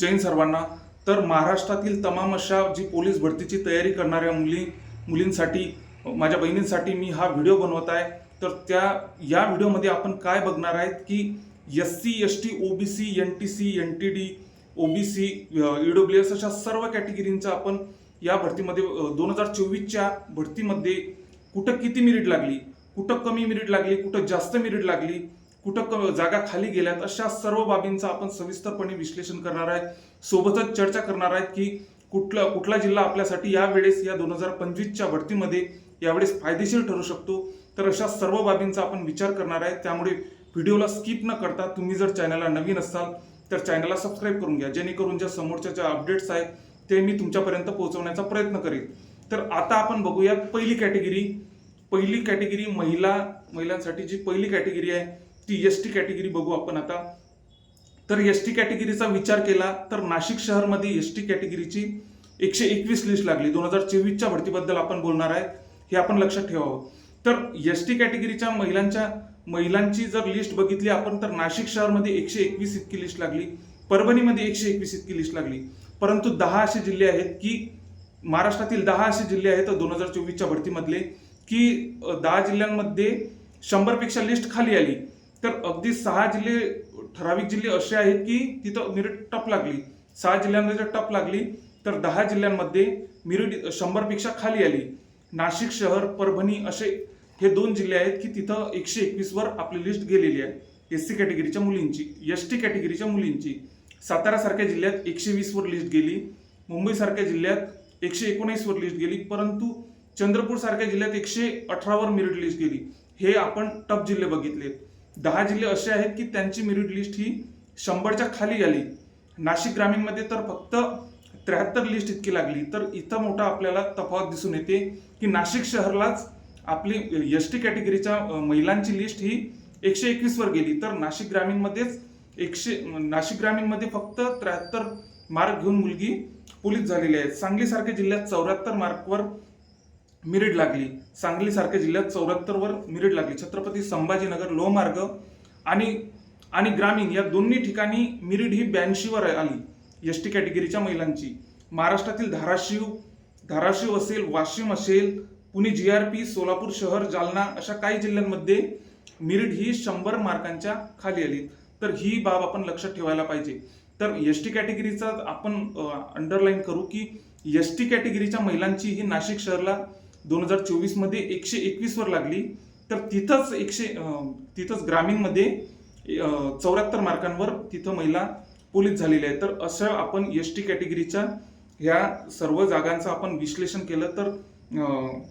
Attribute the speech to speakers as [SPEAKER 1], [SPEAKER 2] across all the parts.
[SPEAKER 1] जैन सर्वांना. तर महाराष्ट्रातील तमाम अशा जी पोलीस भरतीची तयारी करणाऱ्या मुली मुलींसाठी माझ्या बहिणींसाठी मी हा व्हिडिओ बनवत आहे. तर त्या या व्हिडिओमध्ये आपण काय बघणार आहेत की S C S T O B C N T C N T D O B C E E W S अशा सर्व कॅटेगरींचा आपण या भरतीमध्ये दोन हजार चोवीसच्या भरतीमध्ये कुठं किती मिरिट लागली कुठं कमी मिरिट लागली कुठं जास्त मिरिट लागली कुठं क- जागा खाली गेल्यात अशा सर्व बाबींचं आपण सविस्तरपणे विश्लेषण करणार आहे सोबतच चर्चा करणार आहेत की कुठला कुठला जिल्हा आपल्यासाठी यावेळेस या दोन हजार पंचवीसच्या भरतीमध्ये यावेळेस फायदेशीर ठरू शकतो. तर अशा सर्व बाबींचा आपण विचार करणार आहे त्यामुळे व्हिडिओला स्किप न करता तुम्ही जर चॅनलला नवीन असाल तर चॅनलला सबस्क्राईब करून घ्या. जेणेकरून ज्या समोरच्या ज्या अपडेट्स आहेत ते मी तुमच्यापर्यंत पोहोचवण्याचा प्रयत्न करेन. तर आता आपण बघूया पहिली कॅटेगरी. पहिली कॅटेगरी महिला महिलांसाठी जी पहिली कॅटेगरी आहे टी एस टी कॅटेगरी बघू आपण आता. तर एस टी कॅटेगरीचा विचार केला तर नाशिक शहरमध्ये एस टी कॅटेगरीची एकशे एकवीस लिस्ट लागली. दोन हजार चोवीसच्या भरतीबद्दल आपण बोलणार आहे. हे आपण लक्षात ठेवावं. तर एस टी कॅटेगरीच्या महिलांच्या महिलांची जर लिस्ट बघितली आपण तर नाशिक शहरमध्ये एकशे एकवीस इतकी लिस्ट लागली. परभणीमध्ये एकशे एकवीस इतकी लिस्ट लागली. परंतु दहा असे जिल्हे आहेत की महाराष्ट्रातील दहा असे जिल्हे आहेत दोन हजार चोवीसच्या भरतीमधले की दहा जिल्ह्यांमध्ये शंभरपेक्षा लिस्ट खाली आली. तर अगदी सहा जिल्हे ठराविक जिल्हे असे आहेत की तिथं मिरिट टप लागली. सहा जिल्ह्यांमध्ये जर टप लागली तर दहा जिल्ह्यांमध्ये मिरिट शंभरपेक्षा खाली आली. नाशिक शहर परभणी असे हे दोन जिल्हे आहेत की तिथं एकशे एकवीसवर आपली लिस्ट गेलेली आहे. एस सी कॅटेगरीच्या मुलींची एस टी कॅटेगरीच्या मुलींची. सातारासारख्या जिल्ह्यात एकशे वीसवर लिस्ट गेली. मुंबईसारख्या जिल्ह्यात एकशे एकोणीसवर लिस्ट गेली. परंतु चंद्रपूरसारख्या जिल्ह्यात एकशे अठरावर मिरिट लिस्ट गेली. हे आपण टप जिल्हे बघितले दहा जिल्हे असे आहेत की त्यांची मेरिट लिस्ट ही शंभरच्या खाली आली. नाशिक ग्रामीणमध्ये तर फक्त त्र्याहत्तर लिस्ट इतकी लागली. तर इथं मोठा आपल्याला तफावत दिसून येते की नाशिक शहरलाच आपली एस टी कॅटेगरीच्या महिलांची लिस्ट ही एकशे एकवीसवर गेली. तर नाशिक ग्रामीणमध्येच एकशे नाशिक ग्रामीणमध्ये फक्त त्र्याहत्तर मार्क घेऊन मुलगी पोलीस झालेली आहे. सांगलीसारख्या जिल्ह्यात चौऱ्याहत्तर मार्कवर मिरिट लागली. सांगलीसारख्या जिल्ह्यात चौऱ्याहत्तरवर मिरिट लागली. छत्रपती संभाजीनगर लोहमार्ग आणि आणि ग्रामीण या दोन्ही ठिकाणी मिरिट ही ब्याऐंशीवर आली. एस टी कॅटेगरीच्या महिलांची. महाराष्ट्रातील धाराशिव धाराशिव असेल वाशिम असेल Pune G R P Solapur शहर जालना अशा काही जिल्ह्यांमध्ये मिरिट ही शंभर मार्कांच्या खाली आली. तर ही बाब आपण लक्षात ठेवायला पाहिजे. तर एस टी कॅटेगरीचा आपण अंडरलाईन करू की एस टी कॅटेगरीच्या महिलांची ही नाशिक शहरला दोन हजार चोवीसमध्ये एकशे एकवीसवर लागली तर तिथंच एकशे तिथंच ग्रामीणमध्ये चौऱ्याहत्तर मार्कांवर तिथं महिला पोलीस झालेल्या आहेत. तर असं आपण एस टी कॅटेगरीच्या ह्या सर्व जागांचं आपण विश्लेषण केलं तर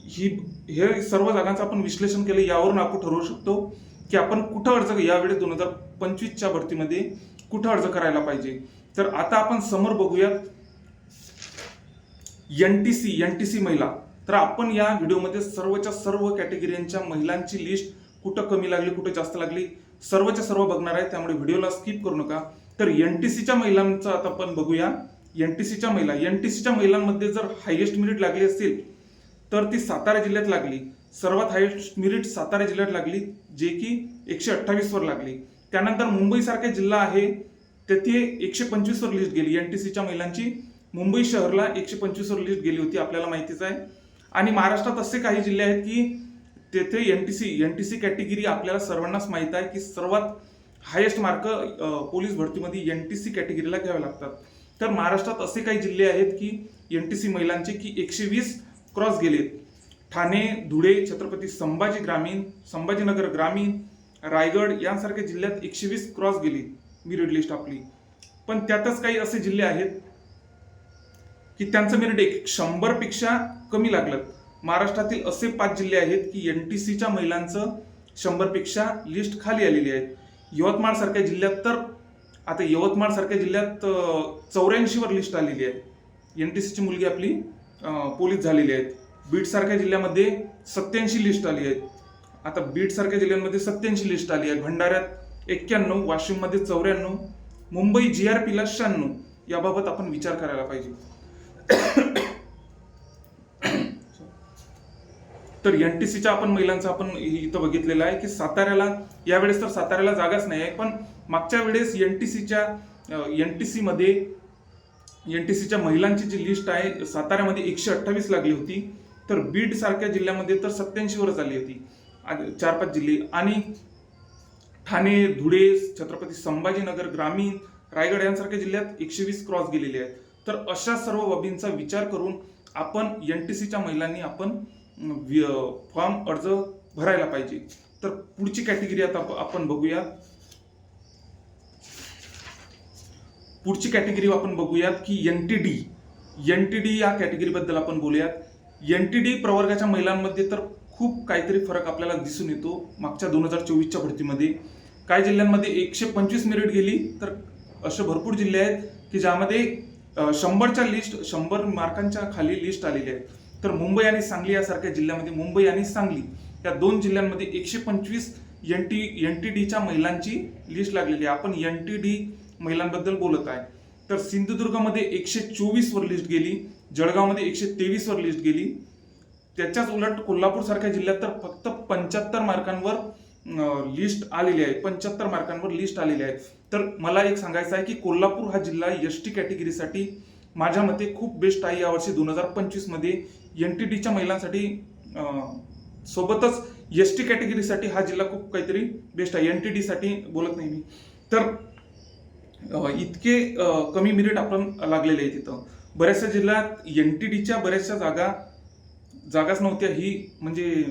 [SPEAKER 1] ही हे सर्व जागांचं आपण विश्लेषण केलं यावरून आपण ठरवू शकतो की आपण कुठं अर्ज यावेळेस दोन हजार पंचवीसच्या भरतीमध्ये कुठं अर्ज करायला पाहिजे. तर आता आपण समोर बघूयात N T C N T C महिला. तर आपण या व्हिडिओमध्ये सर्वच्या सर्व कॅटेगरींच्या महिलांची लिस्ट कुठं कमी लागली कुठं जास्त लागली सर्वच्या सर्व बघणार आहे. त्यामुळे व्हिडिओला स्किप करू नका. तर एन टी सीच्या महिलांचं आता आपण बघूया. एन टी सीच्या महिला एन टी सीच्या महिलांमध्ये जर हायेस्ट मिरिट लागली असेल तर ती सातारा जिल्ह्यात लागली. सर्वात हायेस्ट मिरिट सातारा जिल्ह्यात लागली जे की एकशे अठ्ठावीसवर लागली. त्यानंतर मुंबईसारखा जिल्हा आहे तेथे एकशे पंचवीसवर लिस्ट गेली. एन टी सीच्या महिलांची मुंबई शहरला एकशे पंचवीसवर लिस्ट गेली होती आपल्याला माहितीच आहे. आणि महाराष्ट्रात असे काही जिल्हे आहेत की तेथे N T C N T C category आपल्याला सर्वांनाच माहीत आहे की सर्वात हायेस्ट मार्क पोलीस भरतीमध्ये एन टी सी कॅटेगरीला घ्यावे लागतात. तर महाराष्ट्रात असे काही जिल्हे आहेत की एन टी सी महिलांचे की एकशे वीस क्रॉस गेलेत. ठाणे धुळे छत्रपती संभाजी ग्रामीण संभाजीनगर ग्रामीण रायगड यांसारख्या जिल्ह्यात एकशे वीस क्रॉस गेली. मिरिड लिस्ट आपली. पण त्यातच काही असे जिल्हे आहेत की त्यांचं मेरिट एक शंभरपेक्षा कमी लागलं. महाराष्ट्रातील असे पाच जिल्हे आहेत की एन टी सीच्या महिलांचं शंभरपेक्षा लिस्ट खाली आलेली आहे. यवतमाळ सारख्या जिल्ह्यात तर आता यवतमाळ सारख्या जिल्ह्यात चौऱ्याऐंशीवर लिस्ट आलेली आहे. एन टी सीची मुलगी आपली पोलीस झालेली आहेत. बीडसारख्या जिल्ह्यामध्ये सत्याऐंशी लिस्ट आली आहेत. आता बीडसारख्या जिल्ह्यांमध्ये सत्याऐंशी लिस्ट आली आहे भंडाऱ्यात एक्क्याण्णव वाशिममध्ये चौऱ्याण्णव मुंबई जी आर पीला शहाण्णव याबाबत आपण विचार करायला पाहिजे. तर एन टी सीच्या आपण महिलांचं आपण इथं बघितलेलं आहे की साताऱ्याला यावेळेस तर साताऱ्याला जागाच नाही आहे पण मागच्या वेळेस एन टी सीच्या एन टी सीमध्ये एन टी सीच्या महिलांची जी लिस्ट आहे साताऱ्यामध्ये एकशे अठ्ठावीस लागली होती. तर बीड सारख्या जिल्ह्यामध्ये तर सत्याऐंशीवरच आली होती. चार पाच जिल्हे. आणि ठाणे धुळे छत्रपती संभाजीनगर ग्रामीण रायगड यांसारख्या जिल्ह्यात एकशे वीस क्रॉस गेलेले आहेत. तर अशा सर्व बाबींचा विचार करून आपण एन टी सीच्या महिलांनी आपण फॉर्म अर्ज भरायला पाहिजे. तर पुढची कॅटेगरी आता आपण बघूया. पुढची कॅटेगरी आपण बघूयात की N T D N T D या कॅटेगरीबद्दल आपण बोलूयात. एन टी डी प्रवर्गाच्या महिलांमध्ये तर खूप काहीतरी फरक आपल्याला दिसून येतो मागच्या दोन हजार चोवीसच्या भरतीमध्ये. काही जिल्ह्यांमध्ये एकशे पंचवीस मेरिट गेली तर असे भरपूर जिल्हे आहेत की ज्यामध्ये शंभरच्या लिस्ट शंभर मार्कांच्या खाली लिस्ट आलेली आहे तर मुंबई आणि सांगली यासारख्या जिल्ह्यामध्ये मुंबई आणि सांगली या दोन जिल्ह्यांमध्ये एकशे पंचवीस एन टी एन टी डीच्या महिलांची लिस्ट लागलेली आहे. आपण एन टी डी महिलांबद्दल बोलत आहे. तर सिंधुदुर्गमध्ये एकशे चोवीसवर लिस्ट गेली जळगावमध्ये एकशे तेवीसवर लिस्ट गेली. त्याच्याच उलट कोल्हापूरसारख्या जिल्ह्यात तर फक्त पंच्याहत्तर मार्कांवर लिस्ट आलेली आहे. पंच्याहत्तर मार्कांवर लिस्ट आलेली आहे. तर मला एक सांगायचं आहे की कोल्हापूर हा जिल्हा एस टी कॅटेगरीसाठी माझ्या मते खूप बेस्ट आहे. यावर्षी दोन हजार पंचवीसमध्ये एन टी डीच्या महिलांसाठी सोबतच एस टी कॅटेगरीसाठी हा जिल्हा खूप काहीतरी बेस्ट आहे. एन टी डीसाठी बोलत नाही मी. तर इतके कमी मिनिट आपण लागलेले आहे तिथं बऱ्याचशा जिल्ह्यात एन टी डीच्या बऱ्याचशा जागा जागाच नव्हत्या. ही म्हणजे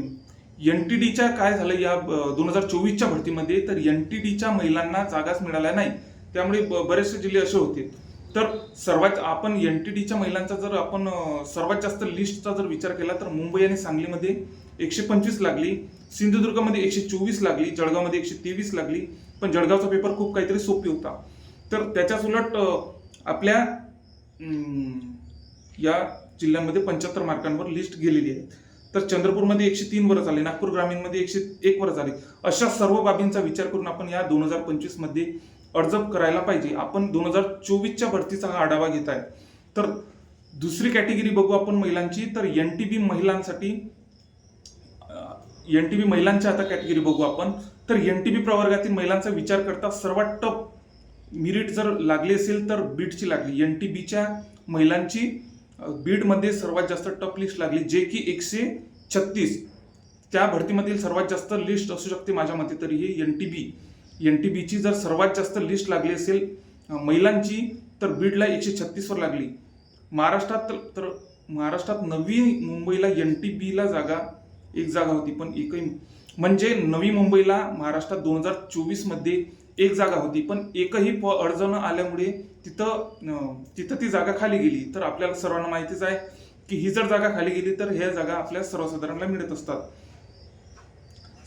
[SPEAKER 1] एन टी डीच्या काय झालं या दोन हजार चोवीसच्या भरतीमध्ये तर एन टी डीच्या महिलांना जागाच मिळाल्या नाही. त्यामुळे ब- बरेचसे जिल्हे असे होते. तर सर्वात आपण एन टी डीच्या महिलांचा जर आपण सर्वात जास्त लिस्टचा जर विचार केला तर मुंबई आणि सांगलीमध्ये एकशे पंचवीस लागली सिंधुदुर्गमध्ये एकशे चोवीस लागली जळगावमध्ये एकशे तेवीस लागली पण जळगावचा पेपर खूप काहीतरी सोपी होता. तर त्याच्याच उलट आपल्या या जिल्ह्यांमध्ये पंच्याहत्तर मार्कांवर लिस्ट गेलेली आहे तर चंद्रपूरमध्ये एकशे तीन वरच आले नागपूर ग्रामीणमध्ये एकशे एक वर झाले. अशा सर्व बाबींचा विचार करून आपण या दोन हजार पंचवीसमध्ये अर्ज करायला पाहिजे. आपण दोन हजार चोवीसच्या भरतीचा हा आढावा घेत आहे. तर दुसरी कॅटेगरी बघू आपण महिलांची. तर एन टी बी महिलांसाठी एन टी बी महिलांची आता कॅटेगरी बघू आपण. तर एन टी बी प्रवर्गातील महिलांचा विचार करता सर्वात टप मिरिट जर लागली असेल तर बीटची लागली. एन टी बीच्या महिलांची बीडमध्ये सर्वात जास्त टप लिस्ट लागली जे की एकशे छत्तीस. त्या भरतीमधील सर्वात जास्त लिस्ट असू शकते माझ्या मते तरी हे N T B N T बीची जर सर्वात जास्त लिस्ट लागली असेल महिलांची तर बीडला एकशे छत्तीसवर लागली. महाराष्ट्रात तर- तर महाराष्ट्रात नवी मुंबईला एन टी बीला जागा एक जागा होती पण एकही म्हणजे नवी मुंबईला महाराष्ट्रात दोन हजार चोवीसमध्ये एक जागा होती पण एकही प अर्ज न आल्यामुळे तिथं तिथं ती जागा खाली गेली. तर आपल्याला सर्वांना माहितीच आहे की ही जर जागा खाली गेली तर ह्या जागा आपल्या सर्वसाधारणला मिळत असतात.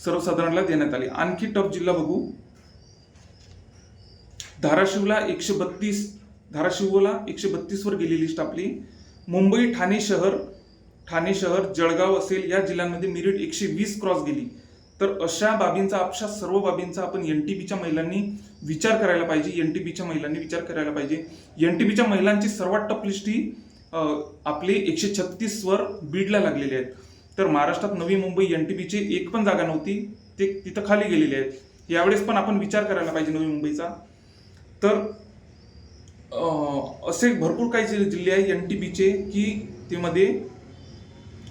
[SPEAKER 1] सर्वसाधारणला देण्यात आली. आणखी टप जिल्हा बघू. धाराशिवला एकशे बत्तीस धाराशिवला एकशे बत्तीसवर गेली लिस्ट आपली. मुंबई ठाणे शहर ठाणे शहर जळगाव असेल या जिल्ह्यांमध्ये मिरिट एकशे वीस क्रॉस गेली. तर अशा बाबींचा अशा सर्व बाबींचा आपण एन टी बीच्या महिलांनी विचार करायला पाहिजे एन टी बीच्या महिलांनी विचार करायला पाहिजे. एन टी बीच्या महिलांची सर्वात टप लिस्ट ही आपले आपली एकशे छत्तीस वर बीडला लागलेली आहेत. तर महाराष्ट्रात नवी मुंबई एन टी बीची एक पण जागा नव्हती ते तिथं खाली गेलेली आहेत. यावेळेस पण आपण विचार करायला पाहिजे नवी मुंबईचा. तर असे भरपूर काही जे जिल्हे आहे एन टी बीचे की तेमध्ये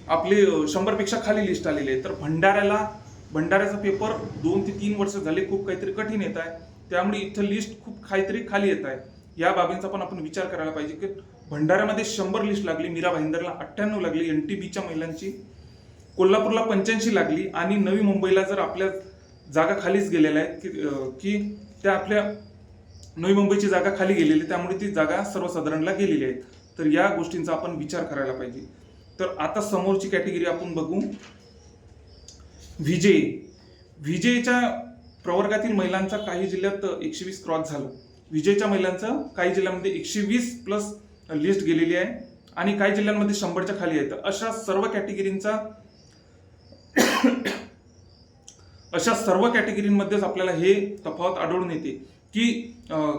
[SPEAKER 1] आपले शंभरपेक्षा खाली लिस्ट आलेली आहे तर भंडाऱ्याला भंडाऱ्याचा पेपर दोन ते तीन वर्ष झाले खूप काहीतरी कठीण येत आहे. त्यामुळे इथं लिस्ट खूप काहीतरी खाली येत आहे. या बाबींचा पण आपण विचार करायला पाहिजे की भंडाऱ्यामध्ये शंभर लिस्ट लागली मीरा भाईंदरला अठ्ठ्याण्णव लागली एन टी बीच्या महिलांची कोल्हापूरला पंच्याऐंशी लागली आणि नवी मुंबईला जर आपल्या जागा खालीच गेलेल्या आहेत की की त्या आपल्या नवी मुंबईची जागा खाली गेलेली त्यामुळे ती जागा सर्वसाधारणला गेलेली आहे तर या गोष्टींचा आपण विचार करायला पाहिजे. तर आता समोरची कॅटेगरी आपण बघू. विजय. विजयच्या प्रवर्गातील महिलांचा काही जिल्ह्यात एकशे वीस क्रॉस झालं. विजयच्या महिलांचं काही जिल्ह्यामध्ये एकशे वीस प्लस लिस्ट गेलेली आहे आणि काही जिल्ह्यांमध्ये शंभरच्या खाली आहेत. तर अशा सर्व कॅटेगरींचा अशा सर्व कॅटेगरींमध्येच आपल्याला हे तफावत आढळून येते की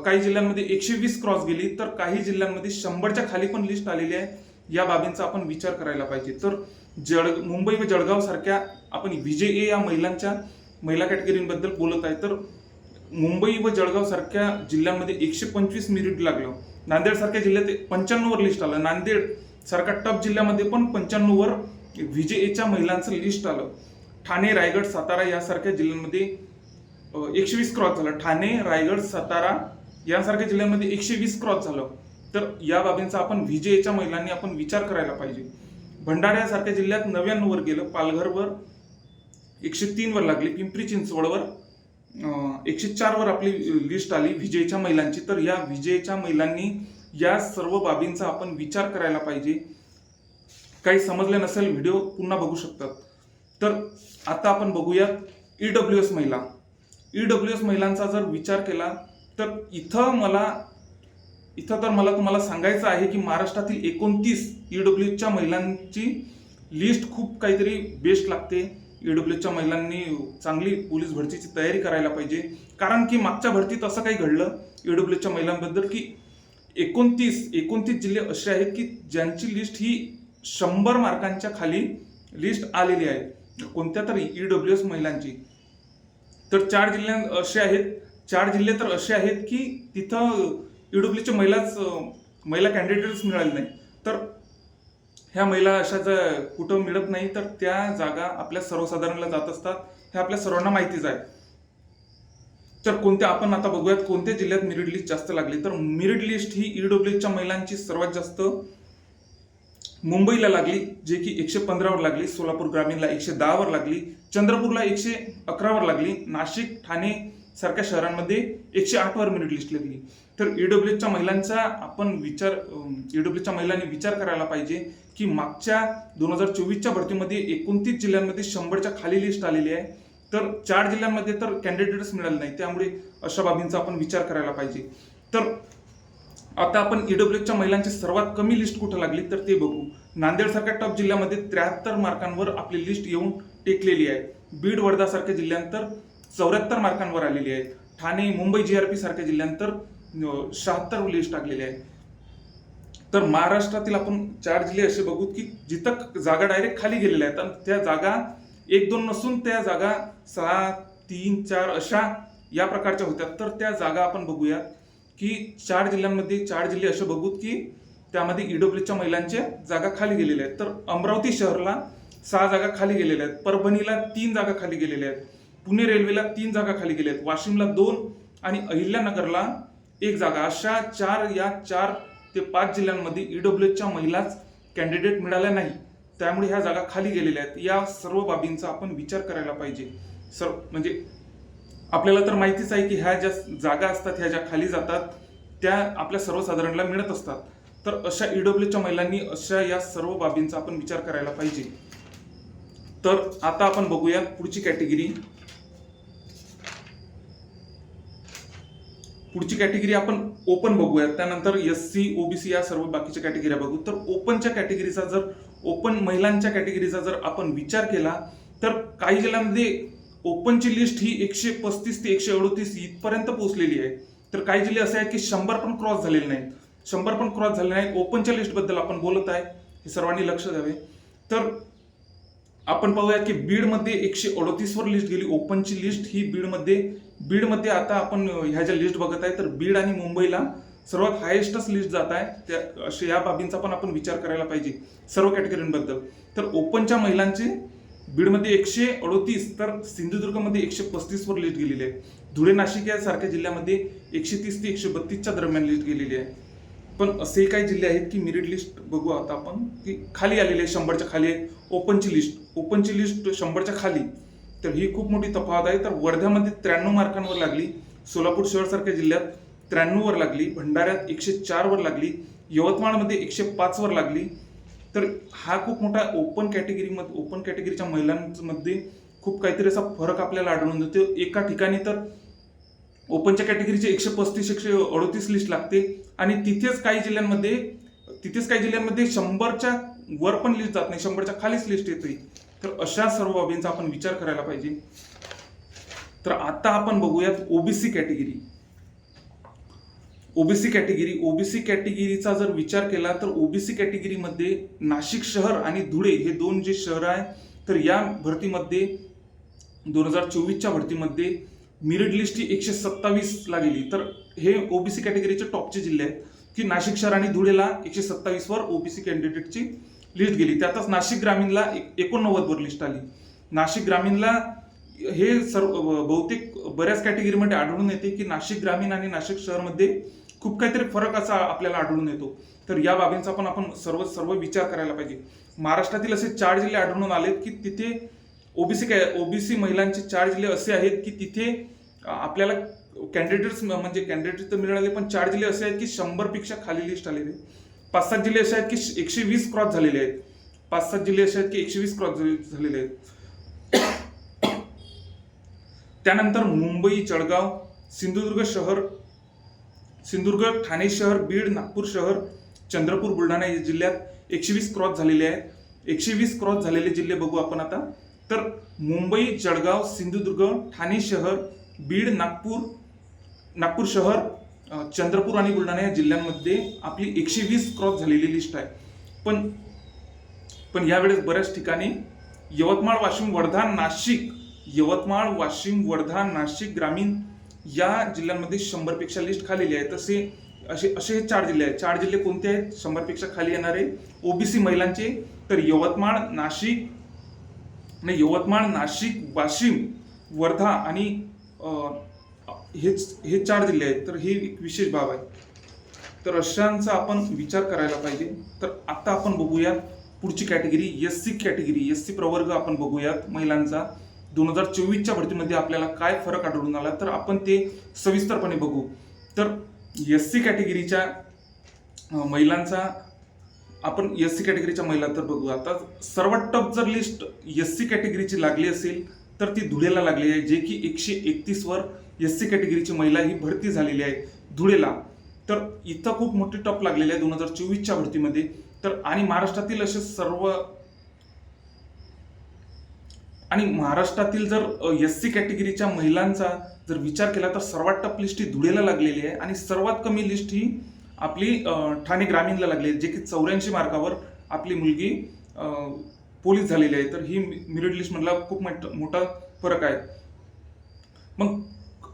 [SPEAKER 1] काही जिल्ह्यांमध्ये एकशे वीस क्रॉस गेली तर काही जिल्ह्यांमध्ये शंभरच्या खाली पण लिस्ट आलेली आहे. या बाबींचा आपण विचार करायला पाहिजे. तर जळ मुंबई व जळगाव सारख्या आपण विजय ए या महिलांच्या महिला कॅटेगरींबद्दल बोलत आहे. तर मुंबई व जळगाव सारख्या जिल्ह्यांमध्ये एकशे पंचवीस मिरिट लागलं. नांदेड सारख्या जिल्ह्यात पंच्याण्णववर लिस्ट आलं. नांदेड सारख्या टप जिल्ह्यामध्ये पण पंच्याण्णववर विजेएच्या महिलांचं लिस्ट आलं. ठाणे रायगड सातारा यासारख्या जिल्ह्यांमध्ये एकशे वीस क्रॉस झालं. ठाणे रायगड सातारा यासारख्या जिल्ह्यांमध्ये एकशे वीस क्रॉस झालं. तर या बाबींचा आपण विजेच्या महिलांनी आपण विचार करायला पाहिजे. भंडाऱ्यासारख्या जिल्ह्यात नव्याण्णववर गेलं. पालघरवर एकशे तीनवर लागली. पिंपरी चिंचवडवर एकशे चारवर आपली लिस्ट आली विजयच्या महिलांची. तर या विजयच्या महिलांनी या सर्व बाबींचा आपण विचार करायला पाहिजे. काही समजले नसेल व्हिडिओ पुन्हा बघू शकतात. तर आता आपण बघूयात ई डब्ल्यू एस महिला. ई डब्ल्यू एस महिलांचा जर विचार केला तर इथं मला इथं तर मला तुम्हाला सांगायचं आहे की महाराष्ट्रातील एकोणतीस ई डब्ल्यूच्या महिलांची लिस्ट खूप काहीतरी बेस्ट लागते. ईडब्ल्यूच्या महिलांनी चांगली पोलीस भरतीची तयारी करायला पाहिजे. कारण की मागच्या भरतीत असं काही घडलं ईडब्ल्यूच्या महिलांबद्दल की एकोणतीस एकोणतीस जिल्हे असे आहेत की ज्यांची लिस्ट ही शंभर मार्कांच्या खाली लिस्ट आलेली आहे. कोणत्या तरी ईडब्ल्यू एस महिलांची. तर चार जिल्ह्यां असे आहेत. चार जिल्हे तर असे आहेत की तिथं ईडब्ल्यूच्या महिलाच महिला कॅन्डिडेट्स मिळाले नाही तर ह्या महिला अशा जर कुठं मिळत नाही तर त्या जागा आपल्या सर्वसाधारणला जात असतात. हे आपल्या सर्वांना माहितीच आहे. तर कोणत्या आपण आता बघूयात कोणत्या जिल्ह्यात मेरिट लिस्ट जास्त लागली? तर मेरिट लिस्ट ही ईडब्ल्यूच्या महिलांची सर्वात जास्त मुंबईला लागली जे की एकशे पंधरावर लागली सोलापूर ग्रामीणला एकशे दहावर लागली चंद्रपूरला एकशे अकरावर लागली नाशिक ठाणे सारख्या शहरांमध्ये एकशे आठवर मेरिट लिस्ट लागली. तर ईडब्ल्यूच्या महिलांचा आपण विचार ईडब्ल्यूच्या महिलांनी विचार करायला पाहिजे की मागच्या दोन हजार चोवीसच्या भरतीमध्ये एकोणतीस जिल्ह्यांमध्ये शंभरच्या खाली लिस्ट आलेली आहे. तर चार जिल्ह्यांमध्ये तर कॅन्डिडेट्स मिळाले नाही त्यामुळे अशा बाबींचा आपण विचार करायला पाहिजे. तर आता आपण ईडब्ल्यूच्या महिलांची सर्वात कमी लिस्ट कुठं लागली तर ते बघू. नांदेडसारख्या टॉप जिल्ह्यामध्ये त्र्याहत्तर मार्कांवर आपली लिस्ट येऊन टेकलेली आहे. बीड वर्धासारख्या जिल्ह्यांतर चौऱ्याहत्तर मार्कांवर आलेली आहे. Thane Mumbai G R P सारख्या जिल्ह्यांतर शहात्तर लिस्ट टाकलेली आहे. तर महाराष्ट्रातील आपण चार जिल्हे असे बघू की जिथं जागा डायरेक्ट खाली गेलेल्या आहेत. आणि त्या जागा एक दोन नसून त्या जागा सहा तीन चार अशा या प्रकारच्या होत्या. तर त्या जागा आपण बघूया की चार जिल्ह्यांमध्ये चार जिल्हे असे बघूत की त्यामध्ये ईडब्ल्यूच्या महिलांच्या जागा खाली गेलेल्या आहेत. तर अमरावती शहरला सहा जागा खाली गेलेल्या आहेत. परभणीला तीन जागा खाली गेलेल्या आहेत. पुणे रेल्वेला तीन जागा खाली गेल्या आहेत. वाशिमला दोन आणि अहिल्यानगरला एक जागा. अशा चार या चार ते पाच जिल्ह्यांमध्ये ईडब्ल्यूच्या महिलाच कॅन्डिडेट मिळाल्या नाही. त्यामुळे ह्या जागा खाली गेलेल्या आहेत. या सर्व बाबींचा आपण विचार करायला पाहिजे. सर म्हणजे आपल्याला तर माहितीच आहे की ह्या ज्या जागा असतात ह्या ज्या खाली जातात त्या आपल्या सर्वसाधारणला मिळत असतात. तर अशा ईडब्ल्यूच्या महिलांनी अशा या सर्व बाबींचा आपण विचार करायला पाहिजे. तर आता आपण बघूया पुढची कॅटेगरी. पुढची कॅटेगरी आपण ओपन बघूया त्यानंतर एस सी ओबीसी या सर्व बाकीच्या कॅटेगरी बघू. तर ओपनच्या कॅटेगरीचा जर ओपन महिलांच्या कॅटेगरीचा जर आपण विचार केला तर काही जिल्ह्यांमध्ये ओपनची लिस्ट ही एकशे पस्तीस ते एकशे अडोतीस इथपर्यंत पोहोचलेली आहे. तर काही जिल्हे असे आहेत की शंभर पण क्रॉस झालेले नाहीत. शंभर पण क्रॉस झाले नाहीत. ओपनच्या लिस्टबद्दल आपण बोलत आहे. हे सर्वांनी लक्ष द्यावे. तर आपण पाहूया की बीडमध्ये एकशे अडोतीसवर लिस्ट गेली. ओपनची लिस्ट ही बीडमध्ये बीडमध्ये आता आपण ह्या ज्या लिस्ट बघत आहे तर बीड आणि मुंबईला सर्वात हायेस्टच लिस्ट जात आहे. त्या अशा या बाबींचा पण आपण विचार करायला पाहिजे सर्व कॅटेगरींबद्दल तर ओपनच्या महिलांचे बीडमध्ये एकशे अडोतीस तर सिंधुदुर्गमध्ये एकशे पस्तीसवर लिस्ट गेलेली आहे. धुळे नाशिक यासारख्या जिल्ह्यामध्ये एकशे तीस ते एकशे बत्तीसच्या दरम्यान लिस्ट गेलेली आहे. पण असे काही जिल्हे आहेत की मेरिट लिस्ट बघू आता आपण की खाली आलेली आहे शंभरच्या खाली आहे ओपनची लिस्ट ओपनची लिस्ट शंभरच्या खाली. तर ही खूप मोठी तफावत आहे. तर वर्ध्यामध्ये त्र्याण्णव मार्कांवर लागली सोलापूर शहरसारख्या जिल्ह्यात त्र्याण्णववर लागली भंडाऱ्यात एकशे चारवर लागली यवतमाळमध्ये एकशे पाचवर लागली. तर हा खूप मोठा ओपन कॅटेगरीमध्ये ओपन कॅटेगरीच्या महिलांमध्ये खूप काहीतरी असा फरक आपल्याला आढळून येतो. एका ठिकाणी तर ओपनच्या कॅटेगरीचे एकशे पस्तीस एकशे अडतीस लिस्ट लागते आणि तिथेच काही जिल्ह्यांमध्ये तिथेच काही जिल्ह्यांमध्ये शंभरच्या वर पण लिस्ट जात नाही. शंभरच्या खालीच लिस्ट येते तर अशा सर्व बाबींचा आपण विचार करायला पाहिजे. तर आता आपण बघूयात OBC category OBC category OBC कॅटेगरीचा जर विचार केला तर ओबीसी कॅटेगरीमध्ये नाशिक शहर आणि धुळे हे दोन जे शहर आहे तर या भरतीमध्ये दोन हजार चोवीसच्या भरतीमध्ये मिरिट लिस्ट ही एकशे सत्तावीसला गेली. तर हे ओबीसी कॅटेगरीचे टॉपचे जिल्हे आहेत की नाशिक शहर आणि धुळेला एकशे सत्तावीसवर ओबीसी कॅन्डिडेटची लिस्ट गेली. त्यातच नाशिक ग्रामीणला एकोणनव्वद वर लिस्ट आली. नाशिक ग्रामीणला हे सर्व बहुतेक बऱ्याच कॅटेगरीमध्ये आढळून येते की नाशिक ग्रामीण आणि नाशिक शहरमध्ये खूप काहीतरी फरक असा आपल्याला आढळून येतो. तर या बाबींचा पण आपण सर्व सर्व विचार करायला पाहिजे. महाराष्ट्रातील असे चार जिल्हे आढळून आलेत की तिथे ओबीसी ओबीसी महिलांचे चार जिल्हे असे आहेत की तिथे आपल्याला कॅन्डिडेट्स म्हणजे कॅन्डिडेट तर मिळाले पण चार जिल्हे असे आहेत की शंभरपेक्षा खाली लिस्ट आलेली. पाच सात जिल्हे असे आहेत की एकशे वीस क्रॉस झालेले आहेत. पाच सात जिल्हे असे आहेत की एकशे वीस क्रॉस झालेले आहेत. त्यानंतर मुंबई जळगाव सिंधुदुर्ग शहर सिंधुदुर्ग ठाणे शहर बीड नागपूर शहर चंद्रपूर बुलढाणा या जिल्ह्यात एकशे वीस क्रॉस झालेले आहेत. एकशे वीस क्रॉस झालेले जिल्हे बघू आपण आता. तर मुंबई जळगाव सिंधुदुर्ग ठाणे शहर बीड नागपूर नागपूर शहर चंद्रपूर आणि बुलढाणा या जिल्ह्यांमध्ये आपली एकशे वीस क्रॉस झालेली लिस्ट आहे. पण पण यावेळेस बऱ्याच ठिकाणी यवतमाळ वाशिम वर्धा नाशिक यवतमाळ वाशिम वर्धा नाशिक ग्रामीण या जिल्ह्यांमध्ये शंभरपेक्षा लिस्ट खालेली आहे तसे असे असे हे चार जिल्हे आहेत. चार जिल्हे कोणते आहेत? शंभरपेक्षा खाली येणारे ओबीसी महिलांचे. तर यवतमाळ नाशिक नाही यवतमाळ नाशिक वाशिम वर्धा आणि हेच हे चार जिल्हे आहेत. तर ही एक विशेष बाब आहे. तर अशांचा आपण विचार करायला पाहिजे. तर आता आपण बघूया पुढची category S C category. S C प्रवर्ग आपण बघूयात महिलांचा. दोन हजार चोवीसच्या भरतीमध्ये आपल्याला काय फरक आढळून आला? तर आपण ते सविस्तरपणे बघू. तर एस सी कॅटेगरीच्या महिलांचा आपण एस सी कॅटेगरीच्या महिला तर बघू. आता सर्वात टप जर लिस्ट एस सी कॅटेगरीची लागली असेल तर ती धुळेला लागली आहे जे की एकशे एकतीसवर वर एस सी कॅटेगरीची महिला ही भरती झालेली आहे धुळेला. तर इथं खूप मोठी टप लागलेली आहे दोन हजार चोवीसच्या भरतीमध्ये. तर आणि महाराष्ट्रातील असे सर्व आणि महाराष्ट्रातील जर एस सी कॅटेगरीच्या महिलांचा जर विचार केला तर सर्वात टप लिस्ट ही धुळेला लागलेली आहे आणि सर्वात कमी लिस्ट ही आपली ठाणे ग्रामीणला लागली आहे जे की चौऱ्याऐंशी मार्कावर आपली मुलगी पोलीस झालेली आहे. तर ही मिरिट लिस्टमधला खूप मोठा फरक आहे. मग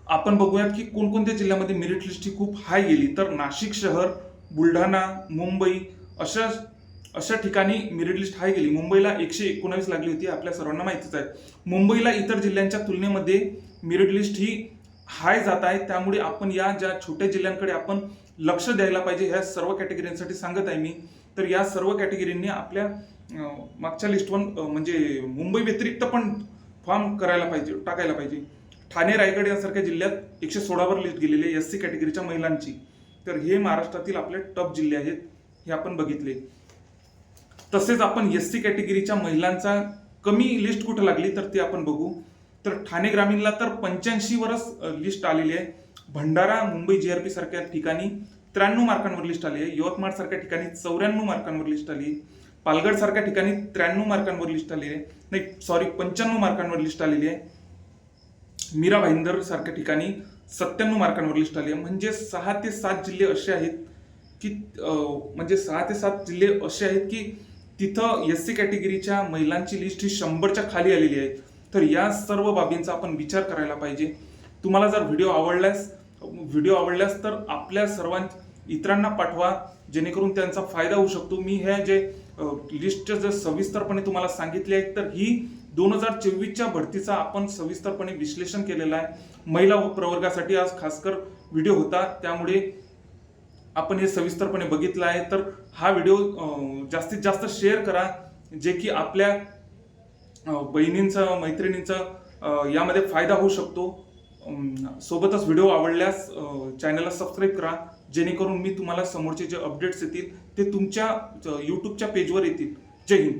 [SPEAKER 1] आपण बघूयात की कोणकोणत्या जिल्ह्यामध्ये मेरिट लिस्ट ही खूप हाय गेली. तर नाशिक शहर बुलढाणा मुंबई अशा अशा ठिकाणी मेरिट लिस्ट हाय गेली. मुंबईला एकशे एकोणावीस लागली होती आपल्या सर्वांना माहितीच आहे. मुंबईला इतर जिल्ह्यांच्या तुलनेमध्ये मेरिट लिस्ट ही हाय जात आहे. त्यामुळे आपण या ज्या छोट्या जिल्ह्यांकडे आपण लक्ष द्यायला पाहिजे ह्या सर्व कॅटेगरींसाठी सांगत आहे मी. तर या सर्व कॅटेगरींनी आपल्या मागच्या लिस्टवर म्हणजे मुंबई व्यतिरिक्त पण फॉर्म करायला पाहिजे टाकायला पाहिजे. ठाणे रायगड यासारख्या जिल्ह्यात एकशे सोळावर लिस्ट गेलेली आहे एस सी कॅटेगरीच्या महिलांची. तर हे महाराष्ट्रातील आपले टॉप जिल्हे आहेत हे आपण बघितले. तसेच आपण एस सी कॅटेगरीच्या महिलांचा कमी लिस्ट कुठं लागली तर ते आपण बघू. तर ठाणे ग्रामीणला तर पंच्याऐंशीवरच लिस्ट आलेली आहे. Bhandara Mumbai G R P सारख्या ठिकाणी त्र्याण्णव मार्कांवर लिस्ट आली आहे. यवतमाळ सारख्या ठिकाणी चौऱ्याण्णव मार्कांवर लिस्ट आली आहे. पालघर सारख्या ठिकाणी त्र्याण्णव मार्कांवर लिस्ट आलेली आहे. नाही सॉरी पंच्याण्णव मार्कांवर लिस्ट आलेली आहे. मीरा भाईंदर सारख्या ठिकाणी सत्त्याण्णव मार्कांवर लिस्ट आली आहे. म्हणजे सहा ते सात जिल्हे असे आहेत की म्हणजे सहा ते सात जिल्हे असे आहेत की तिथं एस सी कॅटेगरीच्या महिलांची लिस्ट ही शंभरच्या खाली आलेली आहे. तर या सर्व बाबींचा आपण विचार करायला पाहिजे. तुम्हाला जर व्हिडिओ आवडल्यास व्हिडिओ आवडल्यास तर आपल्या सर्वां इतरांना पाठवा. जेणेकरून त्यांचा फायदा होऊ शकतो. मी हे जे लिस्ट जे सविस्तरपणे तुम्हाला सांगितले आहेत तर ही दोन हजार चोवीसच्या भरतीचा आपण सविस्तरपणे विश्लेषण केलेलं आहे. महिला व प्रवर्गासाठी आज खासकर व्हिडिओ होता. त्यामुळे आपण हे सविस्तरपणे बघितलं आहे. तर हा व्हिडिओ जास्तीत जास्त शेअर करा जे की आपल्या बहिणींचा मैत्रिणींचा यामध्ये फायदा होऊ शकतो. सोबतच व्हिडिओ आवडल्यास चॅनलला सबस्क्राईब करा. जेणेकरून मी तुम्हाला समोरचे जे अपडेट्स येतील ते तुमच्या यूट्यूबच्या पेजवर येतील. जय हिंद.